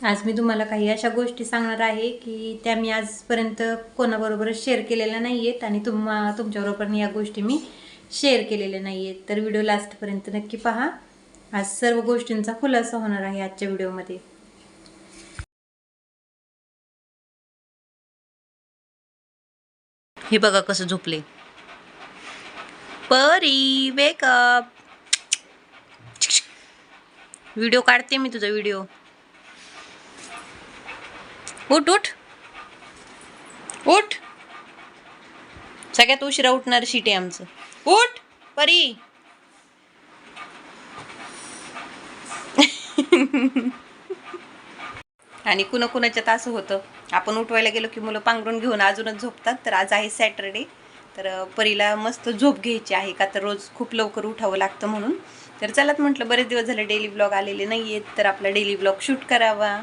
आज मी तुम्हाला काही अशा गोष्टी सांगणार आहे की त्या मी आजपर्यंत कोणाबरोबर शेअर केलेल्या नाही आहेत आणि तुम्हा तुमच्याबरोबर या गोष्टी मी शेअर केलेल्या नाही आहेत तर व्हिडिओ लास्टपर्यंत नक्की पहा. आज सर्व गोष्टींचा खुलासा होणार आहे आजच्या व्हिडिओमध्ये हे बघा कसं झोपले. परी वेकअप व्हिडिओ काढते मी तुझा व्हिडिओ उठ उठ. उठ. सगळ्यात उशिरा उठणार शीट आहे आमचं. उठ परी. आणि कुणा कुणाच्यात असं होतं आपण उठवायला गेलो की मुलं पांघरून घेऊन अजूनच झोपतात तर आज आहे सॅटरडे. तर परीला मस्त झोप घ्यायची आहे का तर रोज खूप लवकर उठावं लागतं म्हणून. तर चलात म्हटलं बरेच दिवस झाले डेली ब्लॉग आलेले नाही आहेत तर आपला डेली ब्लॉग शूट करावा.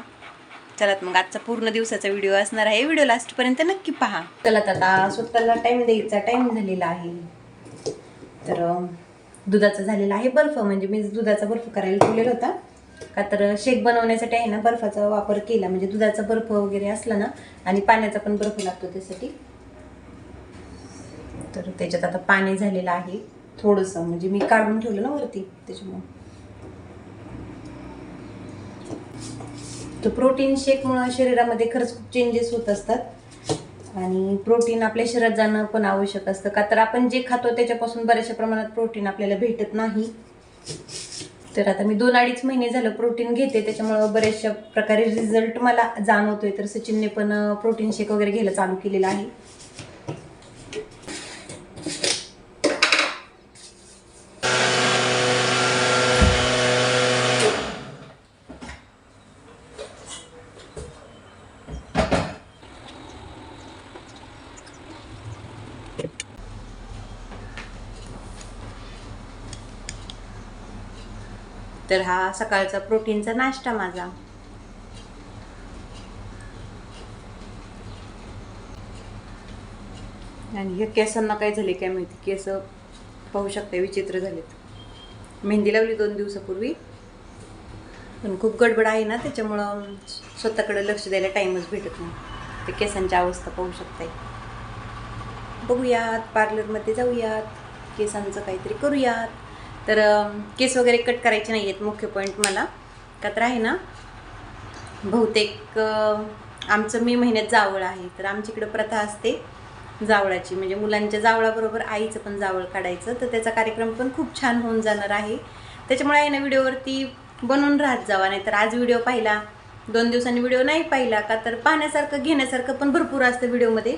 चलात मग आजचा पूर्ण दिवसाचा व्हिडिओ असणार आहे. व्हिडिओ लास्टपर्यंत नक्की पहा. चला आता स्वतःला टाईम द्यायचा टाईम झालेला आहे. तर दुधाचा झालेला आहे बर्फ. म्हणजे मी दुधाचा बर्फ करायला ठेवलेला होता. का तर शेक बनवण्यासाठी आहे ना बर्फाचा वापर केला. म्हणजे दुधाचा बर्फ वगैरे असला ना आणि पाण्याचा पण बर्फ लागतो त्यासाठी. तर त्याच्यात आता पाणी झालेलं आहे. थोडंसं म्हणजे मी काढून ठेवलं ना वरती त्याच्यामुळे. तर प्रोटीन शेकमुळं शरीरामध्ये खरंच खूप चेंजेस होत असतात. आणि प्रोटीन आपल्या शरीरात जाणं पण आवश्यक असतं. का तर आपण जे खातो त्याच्यापासून बऱ्याचशा प्रमाणात प्रोटीन आपल्याला भेटत नाही. तर आता मी दोन अडीच महिने झालं प्रोटीन घेते. त्याच्यामुळं बऱ्याचशा प्रकारे रिझल्ट मला जाणवतोय. तर सचिनने पण प्रोटीन शेक वगैरे घ्यायला चालू केलेला आहे. तर हा सकाळचा प्रोटीनचा नाश्ता माझा. आणि ह्या केसांना काय झाले काय माहिती? केस पाहू शकता विचित्र झालेत. मेहंदी लावली दोन दिवसापूर्वी. पण खूप गडबड आहे ना त्याच्यामुळं स्वतःकडे लक्ष द्यायला टाईमच भेटत नाही. ते केसांची अवस्था पाहू शकताय. बघूयात पार्लरमध्ये जाऊयात केसांचं काहीतरी करूयात. तर केस वगैरे कट करायचे नाही आहेत मुख्य पॉईंट मला. का तर आहे ना बहुतेक आमचं मे महिन्यात जावळ आहे. तर आमच्याकडं प्रथा असते जावळाची. म्हणजे मुलांच्या जावळाबरोबर आईचं पण जावळ काढायचं. तर त्याचा कार्यक्रम पण खूप छान होऊन जाणार आहे. त्याच्यामुळे आहे ना व्हिडिओवरती बनवून राहत जावा. नाही तर आज व्हिडिओ पाहिला दोन दिवसांनी व्हिडिओ नाही पाहिला का तर पाहण्यासारखं घेण्यासारखं पण भरपूर असतं व्हिडिओमध्ये.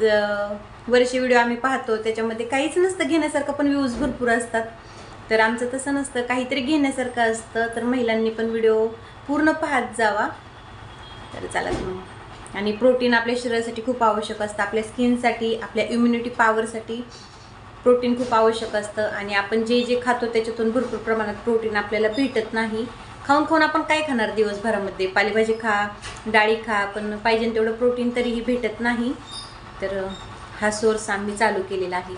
तर बरेचसे व्हिडिओ आम्ही पाहतो. त्याच्यामध्ये काहीच नसतं घेण्यासारखं पण व्ह्यूज भरपूर असतात. तर आमचं तसं नसतं. काहीतरी घेण्यासारखं असतं. तर महिलांनी पण व्हिडिओ पूर्ण पाहत जावा. तर चला मग आणि प्रोटीन आपल्या शरीरासाठी खूप आवश्यक असतं. आपल्या स्किनसाठी आपल्या इम्युनिटी पॉवरसाठी प्रोटीन खूप आवश्यक असतं. आणि आपण जे जे खातो त्याच्यातून भरपूर प्रमाणात प्रोटीन आपल्याला भेटत नाही. खाऊन खाऊन आपण काय खाणार दिवसभरामध्ये? पालेभाजी खा डाळी खा पण पाहिजे तेवढं प्रोटीन तरीही भेटत नाही. तर हा सोर्स आम्ही चालू केलेला आहे.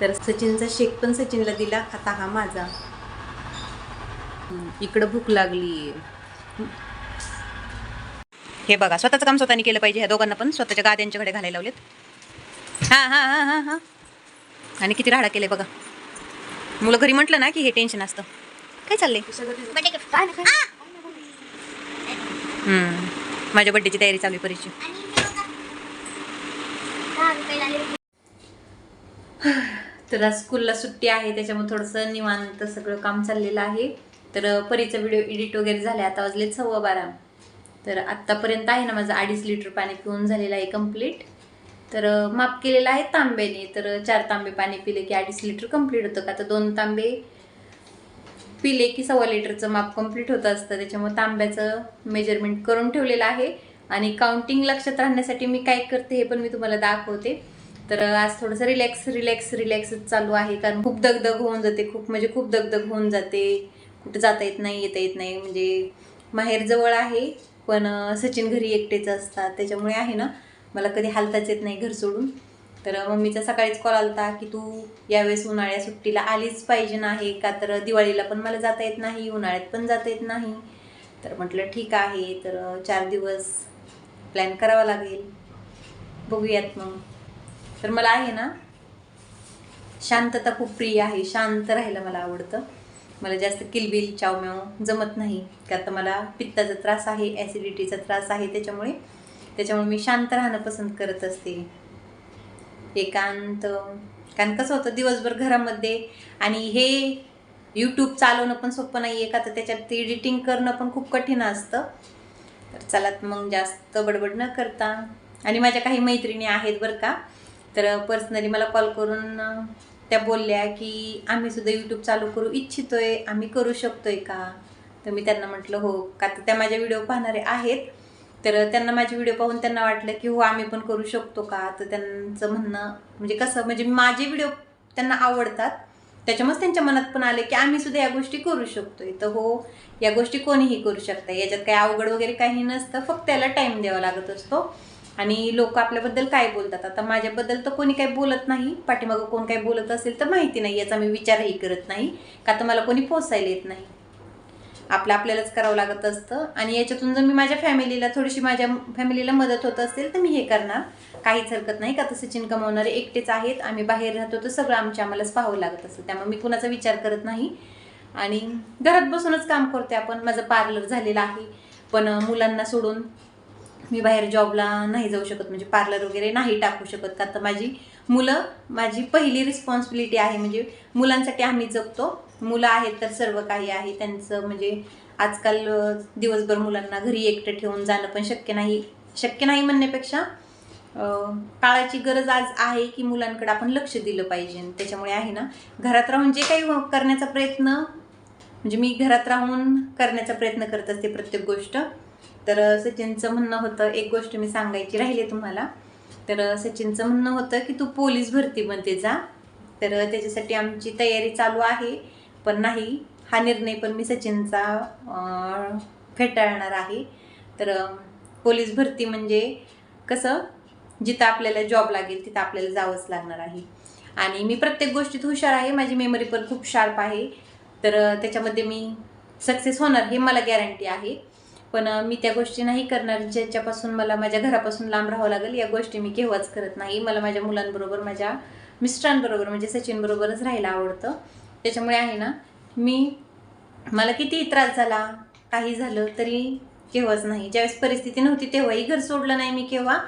तर सचिनचा शेक पण सचिनला दिला. आता हा माझा. इकडं भूक लागली. हे बघा स्वतःचं काम स्वतःने केलं पाहिजे. ह्या दोघांना पण स्वतःच्या गाद्यांच्याकडे घालायला लावलेत. हां हां हां हां हां. आणि किती राडा केले बघा. मुलं घरी म्हटलं ना की हे टेन्शन असतं. काय चाललंय? माझ्या बड्डेची तयारी चालू आहे परीक्षेची. तर आज स्कूलला सुट्टी आहे त्याच्यामुळे थोडंसं निवांत सगळं काम चाललेलं आहे. तर परीचा व्हिडिओ एडिट वगैरे झाला आता वाजले सव्वा बारा. तर आत्तापर्यंत आहे ना माझं अडीच लिटर पाणी पिऊन झालेलं आहे कंप्लीट तर माप केलेलं आहे तांब्याने तर चार तांबे पाणी पिले की अडीच लिटर कंप्लीट होतं का? तर दोन तांबे पिले की सव्वा लिटरचं माप कंप्लीट होत असतं. त्याच्यामुळे तांब्याचं मेजरमेंट करून ठेवलेलं आहे. आणि काउंटिंग लक्षात राहण्यासाठी मी काय करते हे पण मी तुम्हाला दाखवते. तर आज थोडंसं रिलॅक्स रिलॅक्स रिलॅक्सच चालू आहे. कारण खूप दगदग होऊन जाते. खूप म्हणजे खूप दगदग होऊन जाते. कुठं जाता येत नाही येता येत नाही. म्हणजे माहेर जवळ आहे पण सचिन घरी एकटेच असतात. त्याच्यामुळे आहे ना मला कधी हालताच येत नाही घर सोडून. तर मम्मीचा सकाळीच कॉल आलता की तू यावेळेस उन्हाळ्या सुट्टीला आलीच पाहिजे नाही का? तर दिवाळीला पण मला जाता येत नाही उन्हाळ्यात पण जाता येत नाही. तर म्हटलं ठीक आहे. तर चार दिवस प्लॅन करावा लागेल. बघूयात मग. तर मला आहे ना शांतता खूप प्रिय आहे. शांत राहायला मला आवडतं. मला जास्त किलबिल चावम्याव जमत नाही. का तर मला पित्ताचा त्रास आहे ॲसिडिटीचा त्रास आहे त्याच्यामुळे. त्याच्यामुळे मी शांत राहणं पसंत करत असते. एकांत कारण कसं होतं दिवसभर घरामध्ये आणि हे यूट्यूब चालवणं पण सोपं नाही आहे का तर त्याच्यात एडिटिंग करणं पण खूप कठीण असतं. तर चला मग जास्त बडबड न करता. आणि माझ्या काही मैत्रिणी आहेत बरं का तर पर्सनली मला कॉल करून त्या बोलल्या की आम्ही सुद्धा यूट्यूब चालू करू. इच्छितोय. आम्ही करू शकतोय का? तर मी त्यांना म्हटलं हो. का तर त्या माझ्या व्हिडिओ पाहणारे आहेत. तर त्यांना माझे व्हिडिओ पाहून त्यांना वाटलं की हो आम्ही पण करू शकतो का? तर त्यांचं म्हणणं म्हणजे कसं म्हणजे माझे व्हिडिओ त्यांना आवडतात. त्याच्यामुळेच त्यांच्या मनात पण आले की आम्ही सुद्धा या गोष्टी करू शकतोय. तर हो या गोष्टी कोणीही करू शकता याच्यात काही अवघड वगैरे काही नसतं. फक्त त्याला टाईम द्यावा लागत असतो. आणि लोक आपल्याबद्दल काय बोलतात? आता माझ्याबद्दल तर कोणी काही बोलत नाही. पाठीमागं कोण काही बोलत असेल तर माहिती नाही. याचा मी विचारही करत नाही. का तर मला कोणी पोसायला येत नाही. आपलं आपल्यालाच करावं लागत असतं. आणि याच्यातून जर मी माझ्या फॅमिलीला थोडीशी माझ्या फॅमिलीला मदत होत असेल तर मी हे करणार. काहीच हरकत नाही. का तर सचिन कमावणारे एकटेच आहेत. आम्ही बाहेर राहतो तर सगळं आमच्या आम्हालाच पाहावं लागत असतं. त्यामुळे मी कुणाचा विचार करत नाही. आणि घरात बसूनच काम करते आपण. माझं पार्लर झालेलं आहे. पण मुलांना सोडून मी बाहेर जॉबला नाही जाऊ शकत म्हणजे पार्लर वगैरे नाही टाकू शकत. का तर माझी मुलं माझी पहिली रिस्पॉन्सिबिलिटी आहे म्हणजे मुलांसाठी आम्ही जगतो. मुलं आहेत तर सर्व काही आहे. त्यांचं म्हणजे आजकाल दिवसभर मुलांना घरी एकटं ठेवून जाणं पण शक्य नाही शक्य नाही म्हणण्यापेक्षा काळाची गरज आज आहे की मुलांकडे आपण लक्ष दिलं पाहिजे. त्याच्यामुळे आहे ना घरात राहून जे काही करण्याचा प्रयत्न म्हणजे मी घरात राहून करण्याचा प्रयत्न करत असते प्रत्येक गोष्ट. तर सचिनचं म्हणणं होतं एक गोष्ट मी सांगायची राहिली तुम्हाला. तर सचिनचं म्हणणं होतं की तू पोलीस भरतीमध्ये जा. तर त्याच्यासाठी आमची तयारी चालू आहे. पण नाही हा निर्णय पण मी सचिनचा फेटाळणार आहे. तर पोलीस भरती म्हणजे कसं जिथं आपल्याला जॉब लागेल तिथं आपल्याला जावंच लागणार आहे. आणि मी प्रत्येक गोष्टीत हुशार आहे माझी मेमरी पण खूप शार्प आहे. तर त्याच्यामध्ये मी सक्सेस होणार हे मला गॅरंटी आहे. पण मी त्या गोष्टी नाही करणार ज्याच्यापासून मला माझ्या घरापासून लांब राहावं लागेल या गोष्टी मी केव्हाच करत नाही. मला माझ्या मुलांबरोबर माझ्या मिस्टरांबरोबर म्हणजे सचिनबरोबरच राहायला आवडतं. त्याच्यामुळे आहे ना मी मला कितीही त्रास झाला काही झालं तरी केव्हाच नाही. ज्यावेळेस परिस्थिती नव्हती तेव्हाही घर सोडलं नाही मी केव्हा.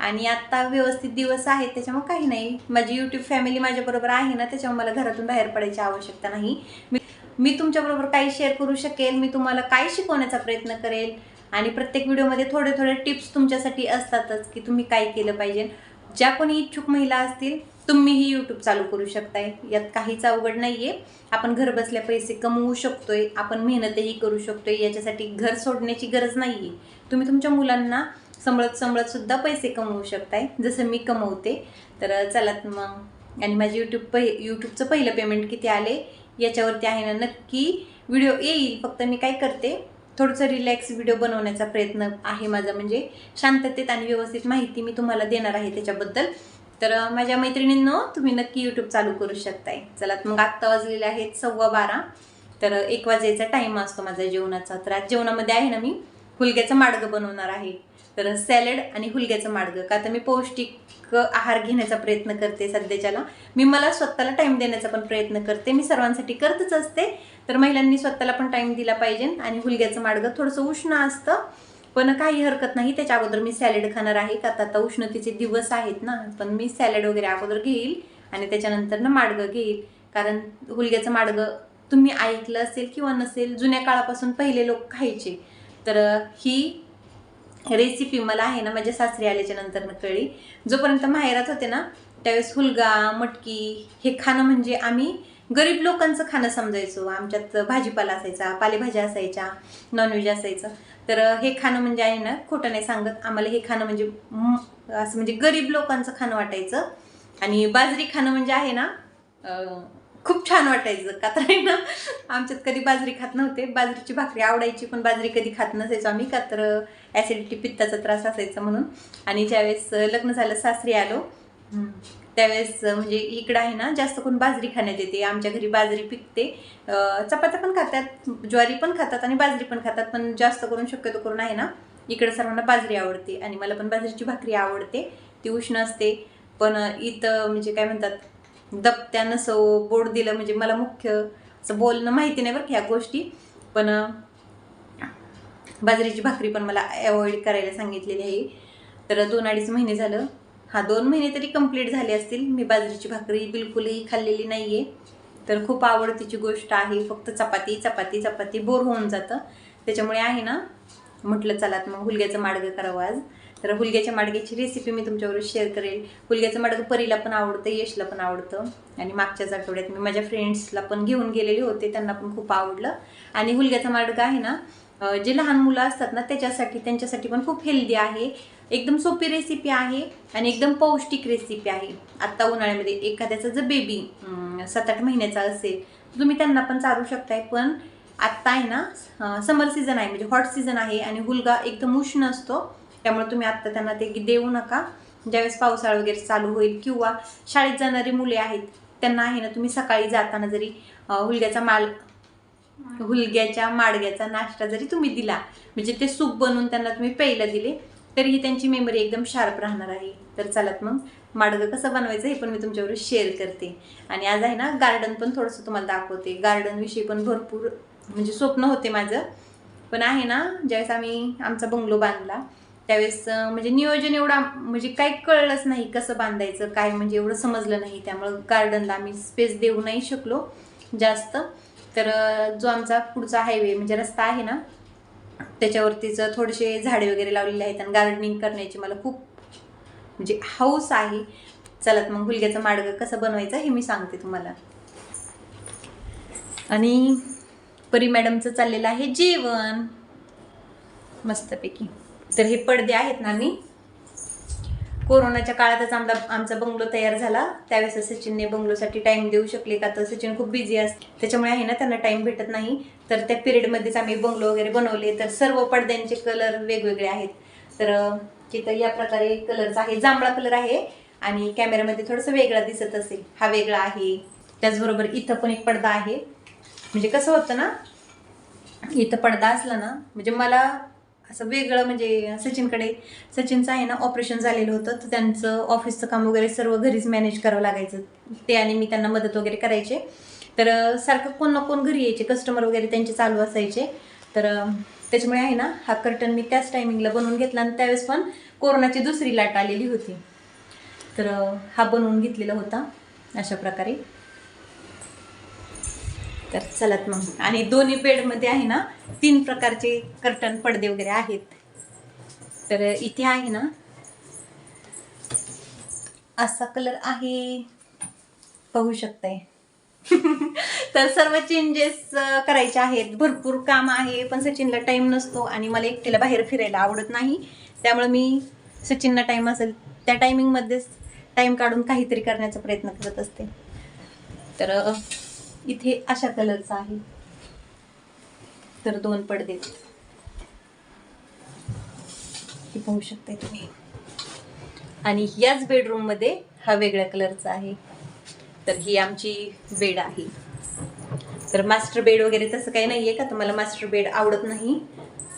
आणि आत्ता व्यवस्थित दिवस आहेत त्याच्यामुळे काही नाही. माझी यूट्यूब फॅमिली माझ्याबरोबर आहे ना त्याच्यामुळे मला घरातून बाहेर पडायची आवश्यकता नाही. मी मी तुमच्याबरोबर काही शेअर करू शकेल मी तुम्हाला काय शिकवण्याचा प्रयत्न करेल. आणि प्रत्येक व्हिडिओमध्ये थोडे थोडे टिप्स तुमच्यासाठी असतातच की तुम्ही काय केलं पाहिजे. ज्या कोणी इच्छुक महिला असतील तुम्हीही यूट्यूब चालू करू शकताय. यात काहीच अवघड नाही आहे आपण घर बसल्या पैसे कमवू शकतोय आपण मेहनतही करू शकतोय याच्यासाठी घर सोडण्याची गरज नाही आहे तुम्ही तुमच्या मुलांना सांभाळत सांभाळत सुद्धा पैसे कमवू शकताय. जसं मी कमवते तर चलात मग. आणि माझे यूट्यूब पहि यूट्यूबचं पहिलं पेमेंट किती आले? याच्यावरती आहे ना नक्की व्हिडिओ येईल. फक्त मी काय करते थोडंसं रिलॅक्स व्हिडिओ बनवण्याचा प्रयत्न आहे माझा. म्हणजे शांततेत आणि व्यवस्थित माहिती मी तुम्हाला देणार आहे त्याच्याबद्दल. तर माझ्या मैत्रिणींनो तुम्ही नक्की यूट्यूब चालू करू शकताय. चला मग आत्ता वाजलेले आहेत सव्वा बारा. तर एक वाजायचा टाईम असतो माझा जेवणाचा. तर आज जेवणामध्ये आहे ना मी हुलग्याचं माडगं बनवणार आहे. तर सॅलड आणि हुलग्याचं माडगं. का तर मी पौष्टिक आहार घेण्याचा प्रयत्न करते सध्याच्याला. मी मला स्वतःला टाईम देण्याचा पण प्रयत्न करते. मी सर्वांसाठी करतच असते. तर महिलांनी स्वतःला पण टाईम दिला पाहिजे आणि हुलग्याचं माडगं थोडंसं उष्ण असतं. पण काही हरकत नाही. त्याच्या अगोदर मी सॅलड खाणार आहे. का आता उष्णतेचे दिवस आहेत ना पण मी सॅलड वगैरे अगोदर घेईल आणि त्याच्यानंतर ना माडगं घेईल. कारण हुलग्याचं माडगं तुम्ही ऐकलं असेल किंवा नसेल जुन्या काळापासून पहिले लोक खायचे. तर ही रेसिपी मला आहे ना माझ्या सासरी आल्याच्यानंतर कळली जोपर्यंत माहेरात होते ना त्यावेळेस हुलगा मटकी हे खाणं म्हणजे आम्ही गरीब लोकांचं खाणं समजायचो. आमच्यात भाजीपाला असायचा पालेभाज्या असायच्या नॉनव्हेज असायचं. तर हे खाणं म्हणजे आहे ना खोटं नाही सांगत आम्हाला हे खाणं म्हणजे असं म्हणजे गरीब लोकांचं खाणं वाटायचं. आणि बाजरी खाणं म्हणजे आहे ना खूप छान वाटायचं का. तर आहे ना आमच्यात कधी बाजरी खात नव्हते. बाजरीची भाकरी आवडायची पण बाजरी कधी खात नसायचो आम्ही का तर ॲसिडिटी पित्ताचा त्रास असायचा म्हणून. आणि ज्यावेळेस लग्न झालं सासरी आलो त्यावेळेस म्हणजे इकडं आहे ना जास्त करून बाजरी खाण्यात येते. आमच्या घरी बाजरी पिकते. चपात्या पण खातात ज्वारी पण खातात आणि बाजरी पण खातात पण जास्त करून शक्यतो करून आहे ना इकडं सर्वांना बाजरी आवडते. आणि मला पण बाजरीची भाकरी आवडते. ती उष्ण असते. पण इथं म्हणजे काय म्हणतात दप्त्यानं सो बोट दिलं म्हणजे मला मुख्य असं बोलणं माहिती नाही बरं ह्या गोष्टी. पण बाजरीची भाकरी पण मला अवॉइड करायला सांगितलेली आहे. तर दोन अडीच महिने झालं. हा दोन महिने तरी कंप्लीट झाले असतील. मी बाजरीची भाकरी बिलकुलही खाल्लेली नाही आहे तर खूप आवडतीची गोष्ट आहे. फक्त चपाती चपाती चपाती बोर होऊन जातं. त्याच्यामुळे आहे ना म्हटलं चला मग हुलग्याचं माडगं करावं आज. तर हुलग्याच्या माडग्याची रेसिपी मी तुमच्याबरोबर शेअर करेल. हुलग्याचं माडगं परीला पण आवडतं यशला पण आवडतं. आणि मागच्याच आठवड्यात मी माझ्या फ्रेंड्सला पण घेऊन गेलेले होते त्यांना पण खूप आवडलं. आणि हुलग्याचं माडगं आहे ना जे लहान मुलं असतात ना त्याच्यासाठी त्यांच्यासाठी पण खूप हेल्दी आहे. एकदम सोपी रेसिपी आहे आणि एकदम पौष्टिक रेसिपी आहे. आत्ता उन्हाळ्यामध्ये एखाद्याचा जर बेबी सात आठ महिन्याचा असेल तुम्ही त्यांना पण चालू शकताय. पण आत्ता आहे ना समर सीझन आहे म्हणजे हॉट सीझन आहे आणि हुलगा एकदम उष्ण असतो. त्यामुळे तुम्ही आत्ता त्यांना ते देऊ नका. ज्यावेळेस पावसाळा वगैरे चालू होईल किंवा शाळेत जाणारी मुले आहेत त्यांना आहे ना तुम्ही सकाळी जाताना जरी हुलग्याचा माल हुलग्याच्या माडग्याचा नाश्ता जरी तुम्ही दिला म्हणजे ते सूप बनवून त्यांना तुम्ही प्यायला दिले तरीही त्यांची मेमरी एकदम शार्प राहणार आहे. तर चालत मग माडगं कसं बनवायचं हे पण मी तुमच्याबरोबर शेअर करते. आणि आज आहे ना गार्डन पण थोडंसं तुम्हाला दाखवते. गार्डनविषयी पण भरपूर म्हणजे स्वप्न होते माझं. पण आहे ना ज्यावेळेस आम्ही आमचा बंगलो बांधला त्यावेळेस म्हणजे नियोजन एवढा म्हणजे काही कळलंच नाही कसं बांधायचं काय म्हणजे एवढं समजलं नाही. त्यामुळं गार्डनला आम्ही स्पेस देऊ नाही शकलो जास्त. तर जो आमचा पुढचा हायवे म्हणजे रस्ता आहे ना त्याच्यावरतीच थोडेसे झाडे वगैरे लावलेले आहेत आणि गार्डनिंग करण्याची मला खूप म्हणजे हौस आहे. चलात मग हुलग्याचं मार्ग कसं बनवायचं हे मी सांगते तुम्हाला. आणि परी मॅडमचं चाललेलं आहे जेवण. मस्तपैकी. तर हे पडदे आहेत ना मी कोरोनाच्या काळातच आमचा आमचा बंगलो तयार झाला. त्यावेळेस सचिनने बंगलोसाठी टाईम देऊ शकले का? तर सचिन खूप बिझी असते त्याच्यामुळे आहे ना त्यांना टाईम भेटत नाही. तर त्या पिरियडमध्येच आम्ही बंगलो वगैरे बनवले. तर सर्व पडद्यांचे कलर वेगवेगळे आहेत. तर तिथं या प्रकारे कलरचा आहे. जांभळा कलर आहे. आणि कॅमेऱ्यामध्ये थोडंसं वेगळा दिसत असेल. हा वेगळा आहे. त्याचबरोबर इथं पण एक पडदा आहे. म्हणजे कसं होतं ना इथं पडदा असला ना म्हणजे मला असं वेगळं म्हणजे सचिनकडे सचिनचं आहे ना ऑपरेशन झालेलं होतं तर त्यांचं ऑफिसचं काम वगैरे सर्व घरीच मॅनेज करावं लागायचं. ते आणि मी त्यांना मदत वगैरे करायचे. तर सारखं कोण ना कोण घरी यायचे कस्टमर वगैरे त्यांचे चालू असायचे. तर त्याच्यामुळे आहे ना हा कर्टन मी त्याच टायमिंगला बनवून घेतला आणि त्यावेळेस पण कोरोनाची दुसरी लाट आलेली होती. तर हा बनवून घेतलेला होता अशा प्रकारे. तर चलत मग. आणि दोन्ही बेडमध्ये आहे ना तीन प्रकारचे कर्टन पडदे वगैरे आहेत. तर इथे आहे ना असा कलर आहे. पाहू शकताय. तर सर्व चेंजेस करायचे आहेत. भरपूर काम आहे पण सचिनला टाईम नसतो आणि मला एकटीला बाहेर फिरायला आवडत नाही. त्यामुळे मी सचिनला टाईम असेल त्या टायमिंगमध्येच टाईम काढून काहीतरी करण्याचा प्रयत्न करत असते. तर इथे अशा कलरचा आहे. तर दोन पडदे. हे पाहू शकते तुम्ही. आणि याच बेडरूममध्ये हा वेगळ्या कलरचा आहे. तर ही आमची बेड आहे. तर मास्टर बेड वगैरे तसं काही नाहीये का? तुम्हाला मास्टर बेड आवडत नाही?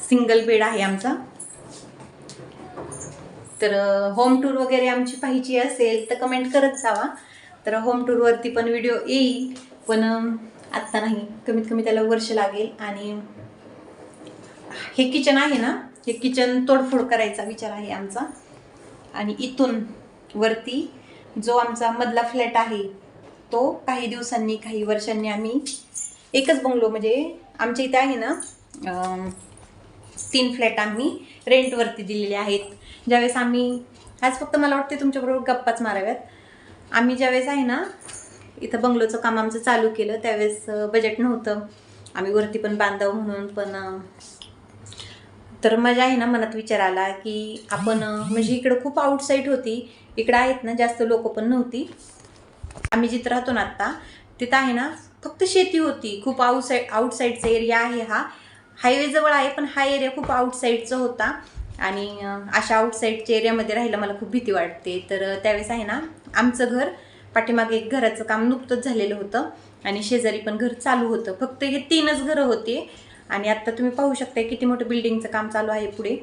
सिंगल बेड आहे आमचा. तर होम टूर वगैरे आमची पाहिजे असेल तर कमेंट करत जावा. तर होम टूरवरती पण व्हिडिओ येईल. पण आत्ता नाही. कमीत कमी त्याला वर्ष लागेल आणि हे किचन आहे ना हे किचन तोडफोड करायचा विचार आहे आमचा. आणि इथून वरती जो आमचा मधला फ्लॅट आहे तो काही दिवसांनी काही वर्षांनी आम्ही एकच बंगलो म्हणजे आमच्या इथे आहे ना तीन फ्लॅट आम्ही रेंटवरती दिलेले आहेत. ज्यावेळेस आम्ही आज फक्त मला वाटते तुमच्याबरोबर गप्पाच माराव्यात. आम्ही ज्यावेळेस आहे ना इथं बंगलोचं काम आमचं चालू केलं. त्यावेळेस बजेट नव्हतं. आम्ही वरती पण बांधावं म्हणून पण तर माझ्या आहे ना मनात विचार आला की आपण म्हणजे इकडं खूप आउटसाईड होती. इकडं आहेत ना जास्त लोक पण नव्हती. आम्ही जिथं राहतो ना आत्ता तिथं आहे ना फक्त शेती होती. खूप आउटसाईड आउटसाईडचा एरिया आहे हा. हायवेजवळ आहे पण हा एरिया खूप आउटसाईडचा होता. आणि अशा आउटसाईडच्या एरियामध्ये राहायला मला खूप भीती वाटते. तर त्यावेळेस आहे ना आमचं घर पाठीमागे एक घराचं काम नुकतंच झालेलं होतं आणि शेजारी पण घर चालू होतं. फक्त हे तीनच घरं होते आणि आत्ता तुम्ही पाहू शकता किती मोठं बिल्डिंगचं काम चालू आहे पुढे.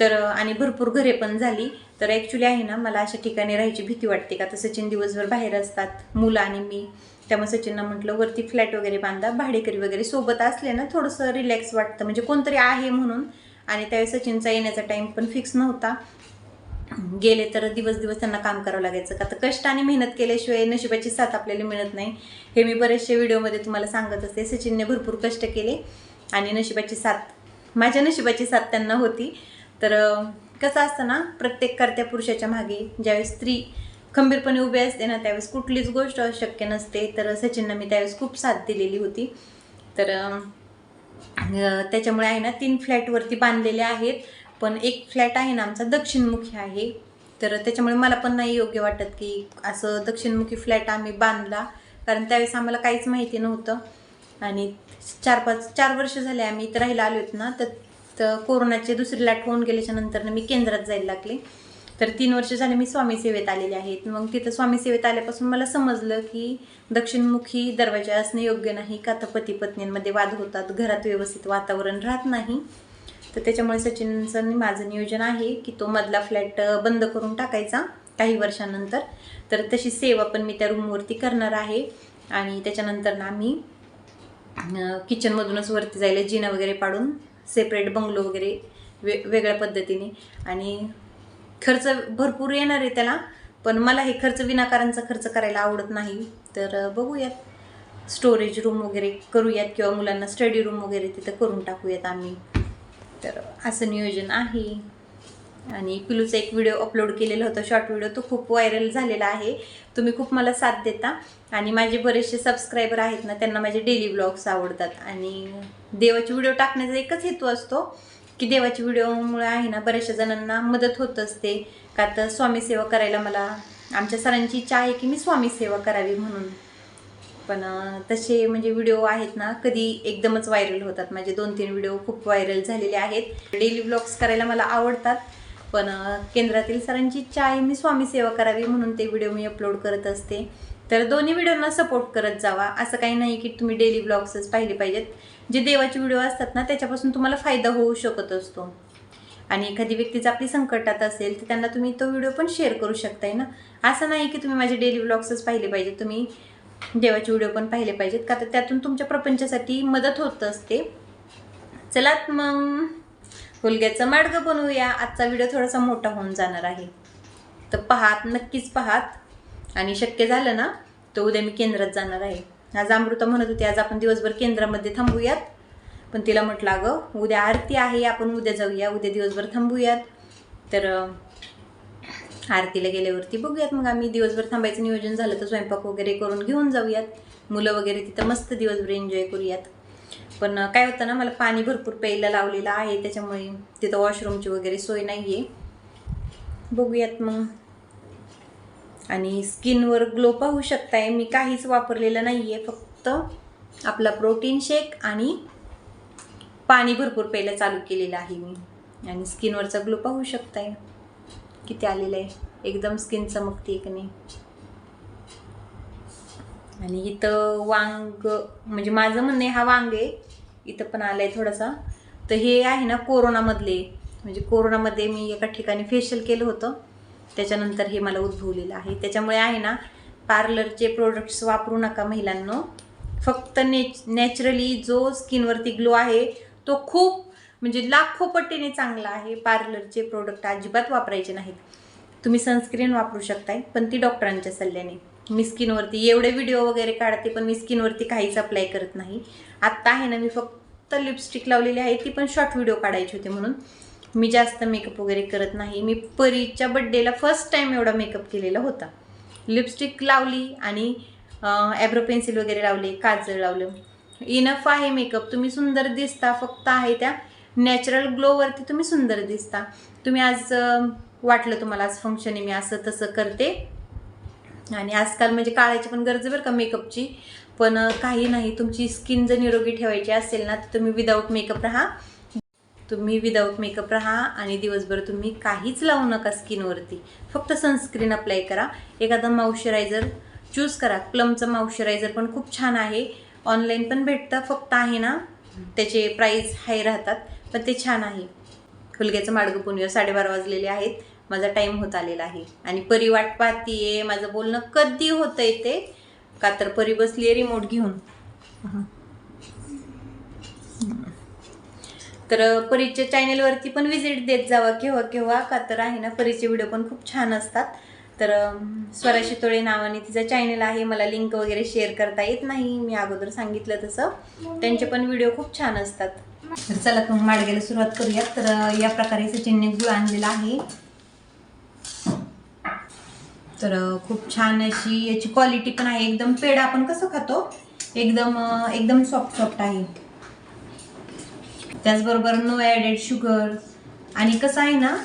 तर आणि भरपूर घरे पण झाली. तर ॲक्च्युली आहे ना मला अशा ठिकाणी राहायची भीती वाटते का? तर सचिन दिवसभर बाहेर असतात मुलं आणि मी. त्यामुळे सचिनना म्हटलं वरती फ्लॅट वगैरे बांधा भाडेकरी वगैरे सोबत असले ना थोडंसं रिलॅक्स वाटतं. म्हणजे कोणतरी आहे म्हणून. आणि त्यावेळी सचिनचा येण्याचा टाईम पण फिक्स नव्हता. गेले तर दिवस दिवस त्यांना काम करावं लागायचं. का तर कष्ट आणि मेहनत केल्याशिवाय नशिबाची साथ आपल्याला मिळत नाही. हे मी बरेचसे व्हिडिओमध्ये तुम्हाला सांगत असते. सचिनने भरपूर कष्ट केले आणि नशिबाची साथ माझ्या नशिबाची साथ त्यांना होती. तर कसं असतं ना प्रत्येक करत्या पुरुषाच्या मागे ज्यावेळेस स्त्री खंबीरपणे उभी असते ना त्यावेळेस कुठलीच गोष्ट शक्य नसते. तर सचिननं मी त्यावेळेस खूप साथ दिलेली होती. तर त्याच्यामुळे आहे ना तीन फ्लॅटवरती बांधलेले आहेत. पण एक फ्लॅट आहे ना आमचा दक्षिणमुखी आहे. तर त्याच्यामुळे मला पण नाही योग्य वाटत की असं दक्षिणमुखी फ्लॅट आम्ही बांधला. कारण त्यावेळेस आम्हाला काहीच माहिती नव्हतं. आणि चार पाच चार वर्ष झाले आम्ही इथं राहायला आलो होतो ना तर तर कोरोनाची दुसरी लाट होऊन गेल्याच्यानंतर मी केंद्रात जायला लागले. तर तीन वर्ष झाले मी स्वामी सेवेत आलेले आहेत. मग तिथं स्वामी सेवेत आल्यापासून मला समजलं की दक्षिणमुखी दरवाजा असणे योग्य नाही का तर पती पत्नींमध्ये वाद होतात घरात व्यवस्थित वातावरण राहत नाही. तर त्याच्यामुळे सचिनचं माझं नियोजन आहे की तो मधला फ्लॅट बंद करून टाकायचा काही वर्षानंतर. तर तशी सेवा पण मी त्या रूमवरती करणार आहे. आणि त्याच्यानंतर ना आम्ही किचनमधूनच वरती जायला जिना वगैरे पाडून सेपरेट बंगलो वगैरे वे वेगळ्या पद्धतीने. आणि खर्च भरपूर येणार आहे त्याला पण मला हे खर्च विनाकारांचा खर्च करायला आवडत नाही. तर बघूयात. स्टोरेज रूम वगैरे करूयात किंवा मुलांना स्टडी रूम वगैरे तिथं करून टाकूयात आम्ही. तर असं नियोजन आहे. आणि पिलूचा एक व्हिडिओ अपलोड केलेला होता शॉर्ट व्हिडिओ तो खूप व्हायरल झालेला आहे. तुम्ही खूप मला साथ देता. आणि माझे बरेचसे सबस्क्रायबर आहेत ना त्यांना माझे डेली ब्लॉग्स आवडतात. आणि देवाचे व्हिडिओ टाकण्याचा एकच हेतू असतो की देवाची व्हिडिओमुळे आहे ना बऱ्याचशा जणांना मदत होत असते. का तर स्वामी सेवा करायला मला आमच्या सरांची इच्छा आहे की मी स्वामी सेवा करावी म्हणून. पण तसे म्हणजे व्हिडिओ आहेत ना कधी एकदमच व्हायरल होतात. माझे दोन तीन व्हिडिओ खूप व्हायरल झालेले आहेत. डेली ब्लॉग्स करायला मला आवडतात. पण केंद्रातील सरांची इच्छा आहे मी स्वामी सेवा करावी म्हणून ते व्हिडिओ मी अपलोड करत असते. तर दोन्ही व्हिडिओना सपोर्ट करत जावा. असं काही नाही की तुम्ही डेली ब्लॉग्सच पाहिले पाहिजेत. जे देवाचे व्हिडिओ असतात ना त्याच्यापासून तुम्हाला फायदा होऊ शकत असतो. आणि एखादी व्यक्ती जर आपली संकटात असेल तर त्यांना तुम्ही तो व्हिडिओ पण शेअर करू शकताय ना. असं नाही की तुम्ही माझे डेली ब्लॉग्सच पाहिले पाहिजे तुम्ही देवाचे व्हिडिओ पण पाहिले पाहिजेत का तर त्यातून तुमच्या प्रपंचासाठी मदत होत असते. चलात मग हुलग्याचं मार्ग बनवूया. आजचा व्हिडिओ थोडासा मोठा होऊन जाणार आहे. तर पाहात नक्कीच पाहात. आणि शक्य झालं ना तर उद्या मी केंद्रात जाणार आहे. आज अमृता म्हणत होती आज आपण दिवसभर केंद्रामध्ये थांबूयात. पण तिला म्हटलं अगं उद्या आरती आहे आपण उद्या जाऊया उद्या दिवसभर थांबूयात. तर आरतीला गेल्यावरती बघूयात. मग आम्ही दिवसभर थांबायचं नियोजन झालं तर स्वयंपाक वगैरे करून घेऊन जाऊयात. मुलं वगैरे तिथं मस्त दिवसभर एन्जॉय करूयात. पण काय होतं ना मला पाणी भरपूर प्यायला लावलेलं आहे. त्याच्यामुळे तिथं वॉशरूमची वगैरे सोय नाही आहे बघूयात मग. आणि स्किनवर ग्लो पाहू शकताय. मी काहीच वापरलेलं नाही आहे फक्त आपला प्रोटीन शेक आणि पाणी भरपूर प्यायला चालू केलेलं आहे मी. आणि स्किनवरचा ग्लो पाहू शकताय. किती आलेलं आहे? एकदम स्किन चमकते की नाही? आणि इथं वांग म्हणजे माझं म्हणणं आहे हा वांग आहे. इथं पण आलं आहे थोडासा. तर हे आहे ना कोरोनामधले. म्हणजे कोरोनामध्ये मी एका ठिकाणी फेशियल केलं होतं. त्याच्यानंतर हे मला उद्भवलेलं आहे. त्याच्यामुळे आहे ना पार्लरचे प्रोडक्ट्स वापरू नका महिलांनो. फक्त नेच नॅचरली जो स्किनवरती ग्लो आहे तो खूप म्हणजे लाखो पटीने चांगला आहे. पार्लरचे प्रोडक्ट अजिबात वापरायचे नाहीत. तुम्ही सनस्क्रीन वापरू शकताय पण ती डॉक्टरांच्या सल्ल्याने. मी स्किनवरती एवढे व्हिडिओ वगैरे काढते पण मी स्किनवरती काहीच अप्लाय करत नाही. आत्ता आहे ना मी फक्त लिपस्टिक लावलेली आहे ती पण शॉर्ट व्हिडिओ काढायची होती म्हणून. मी जास्त मेकअप वगैरे करत नाही. मी परीच्या बड्डेला फर्स्ट टाईम एवढा मेकअप केलेला होता. लिपस्टिक लावली आणि ॲब्रो पेन्सिल वगैरे लावले काजळ लावलं. इनफ आहे मेकअप तुम्ही सुंदर दिसता फक्त आहे त्या नॅचरल ग्लोवरती तुम्ही सुंदर दिसता. तुम्ही आज वाटलं तुम्हाला आज फंक्शन आहे मी असं तसं करते. आणि आजकाल म्हणजे काळाची पण गरज बरं का मेकअपची पण काही नाही तुमची स्किन जर निरोगी ठेवायची असेल ना तर तुम्ही विदाऊट मेकअप राहा. तुम्ही विदाऊट मेकअप राहा आणि दिवसभर तुम्ही काहीच लावू नका स्किनवरती फक्त सनस्क्रीन अप्लाय करा. एखादा मॉइश्चरायझर चूज करा. प्लमचं मॉइश्चरायझर पण खूप छान आहे. ऑनलाईन पण भेटतं. फक्त आहे ना त्याचे प्राईस हाय राहतात. पण ते छान आहे. फुलग्याचं माडगं पुणीवर साडेबारा वाजलेले आहेत. माझा टाईम होत आलेला आहे. आणि परी वाट पाहतीये. माझं बोलणं कधी होतं आहे ते? का तर परी बसली आहे रिमोट घेऊन. तर परीच्या चॅनेलवरती पण व्हिजिट देत जावा केव्हा केव्हा. का तर आहे ना परीचे व्हिडिओ पण खूप छान असतात. तर स्वरा शितोळे नावाने तिचा चॅनल आहे. मला लिंक वगैरे शेअर करता येत नाही. मी अगोदर सांगितलं तसं. त्यांचे पण व्हिडिओ खूप छान असतात. तर चला तुम्ही मग माडग्याला सुरुवात करूयात तर या प्रकारे सचिनने गुळ आणलेला आहे. तर खूप छान अशी याची क्वालिटी पण आहे. एकदम पेढा आपण कसं खातो? एकदम एकदम सॉफ्ट सॉफ्ट आहे. त्याचबरोबर नो ॲडेड शुगर आणि कसं आहे ना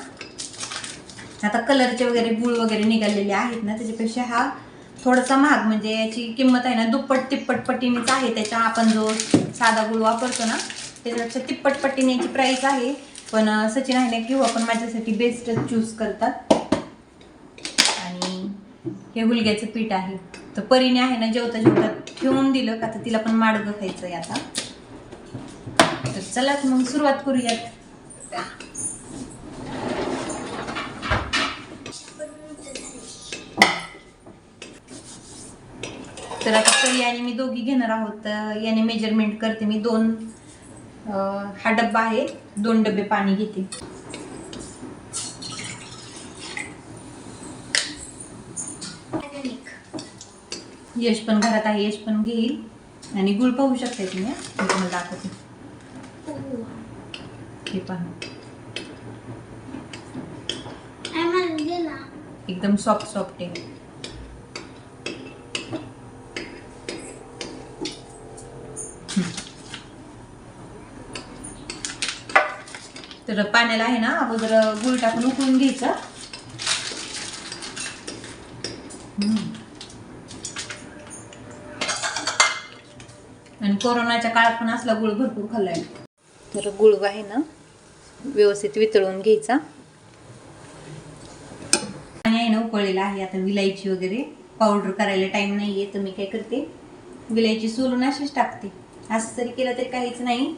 आता कलरचे वगैरे गुळ वगैरे निघालेले आहेत ना त्याच्यापेक्षा हा थोडासा महाग. म्हणजे याची किंमत आहे ना दुप्पट तिप्पट पटीनेच आहे. त्याच्या आपण जो साधा गुळ वापरतो ना त्याच्या तिप्पट न्यायची याची प्राईस आहे. पण सचिन आहे ना किंवा हो, पण माझ्यासाठी बेस्ट चूज करतात. आणि हे गुलग्याचं पीठ आहे. तर परीने आहे ना जेवता जेवता ठेवून दिलं. का तर तिला पण माडगं खायचं आहे आता. तर चला मग सुरुवात करूयात. तर आता परी आणि मी दोघी घेणार आहोत. तर याने मेजरमेंट करते मी दोन. हा डब्बा आहे. दोन डबे पाणी घेते. यश पण घरात आहे. यश पण घेईल. आणि गुळ पाहू शकते तुम्ही? मी तुम्हाला दाखवते. हे पहा. एकदम सॉफ्ट सॉफ्ट आहे. तर पाण्याला आहे ना अगोदर गुळ टाकून उकळून घ्यायचं. आणि कोरोनाच्या काळात पण असला गुळ भरपूर खाल्लाय. तर गुळ आहे ना व्यवस्थित वितळून घ्यायचा. पाणी आहे ना उकळलेलं आहे. आता विलायची वगैरे पावडर करायला टाइम नाहीये तर मी काय करते विलायची सोलून अशीच टाकते. असं जरी केलं तरी काहीच नाही.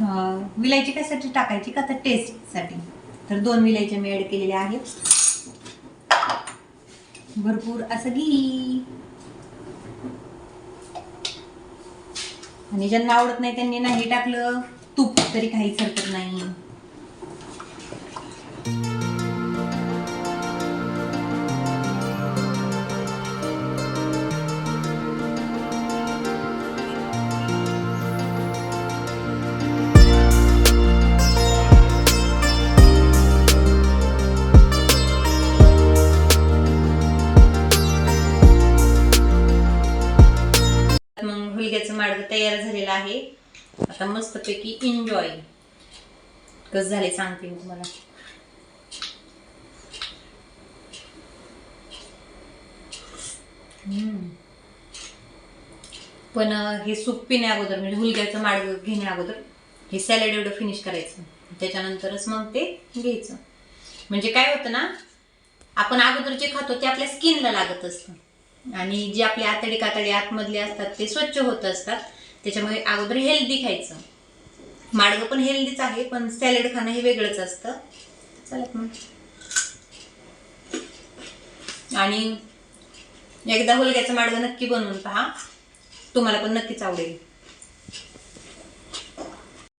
विलायची कशासाठी टाकायची का? तर टेस्टसाठी तर दोन विलायच्या मी ॲड केलेल्या आहेत. भरपूर असं घी. आणि ज्यांना आवडत नाही त्यांनी नाही टाकलं. तूप तरी काहीच हरकत नाही. तयार झालेला आहे. आता मस्तपैकी एन्जॉय कसं झाले सांगते मी तुम्हाला. हम्म. पण हे सूप पिण्या अगोदर म्हणजे हुलग्याचं माड घेण्या अगोदर हे सॅलड एवढं फिनिश करायचं. त्याच्यानंतरच मग ते घ्यायचं. म्हणजे काय होतं ना आपण अगोदर जे खातो ते आपल्या स्किनला लागत असतं. आणि जे आपले आतडी कातडे आतमधले असतात ते स्वच्छ होत असतात. त्याच्यामुळे अगोदर हेल्दी खायचं. माडगं पण हेल्दीच आहे पण सॅलड खाणं हे वेगळंच असतं. चालत मग. आणि एकदा हुलग्याचं माडगं नक्की बनवून पहा. तुम्हाला पण नक्कीच आवडेल.